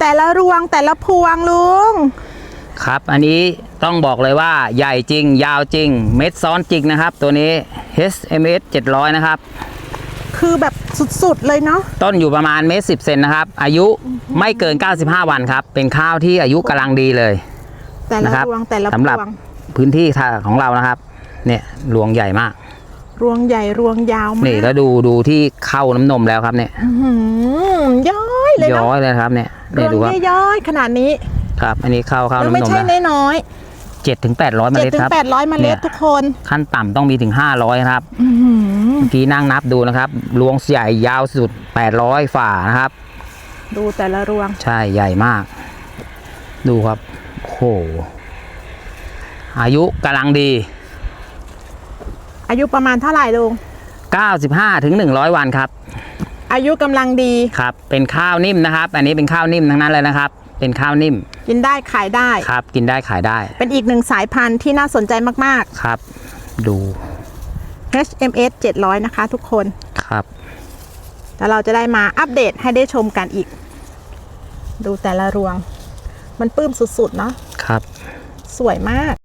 แต่ละรวงแต่ละพวงลุง ครับ อันนี้ต้องบอกเลยว่าใหญ่จริง ยาวจริง เม็ดซ้อนจริงนะครับ ตัวนี้ HMS 700 นะครับ คือแบบสุดๆเลยเนาะต้นอยู่ประมาณเมตรสิเซนนะครับ อายุไม่เกิน 95 วันครับ เป็นข้าวที่อายุกำลังดีเลย แต่ละนะครับรวงแต่ละพสำหรับ วงพื้นที่ของเรานะครับ เนี่ยรวงใหญ่มาก รวงใหญ่รวงยาวมากนี่แล้วดูดูที่เข้าน้ำนมแล้วครับเนี่ยอื้อหือย้อย เลยย้เนาะอยเลยครับเนี่ยรเนี่ยวงดูครับย้อยๆขนาดนี้ครับ อันนี้เข้าเข้าแล้วน้ำไม่นมใช่แล้วน้อยเจ็ดถึงแปดร้อยๆเมเจ็ดล็ดถึงครับแปดร้อยเมล็ดเนี่ยทุกคน ขั้นต่ำต้องมีถึง500นะครับอื้อหือเมื่อกี้นั่งนับดูนะครับรวงใหญ่ยาวสุด800ฝ่านะครับ ดูแต่ละรวง ใช่ใหญ่มาก ดูครับโอ้โหอายุกำลังดี อายุประมาณเท่าไหร่ลุง95ถึง100วันครับ อายุกำลังดีครับ เป็นข้าวนิ่มนะครับ อันนี้เป็นข้าวนิ่มทั้งนั้นเลยนะครับ เป็นข้าวนิ่ม กินได้ขายได้ ครับ กินได้ขายได้ เป็นอีกหนึ่งสายพันธุ์ที่น่าสนใจมากครับ ดู ๆ HMS 700 นะคะทุกคน ครับ แล้วเราจะได้มาอัปเดตให้ได้ชมกันอีก ดูแต่ละรวง มันปลื้มสุด ๆ เนาะครับ สวยมาก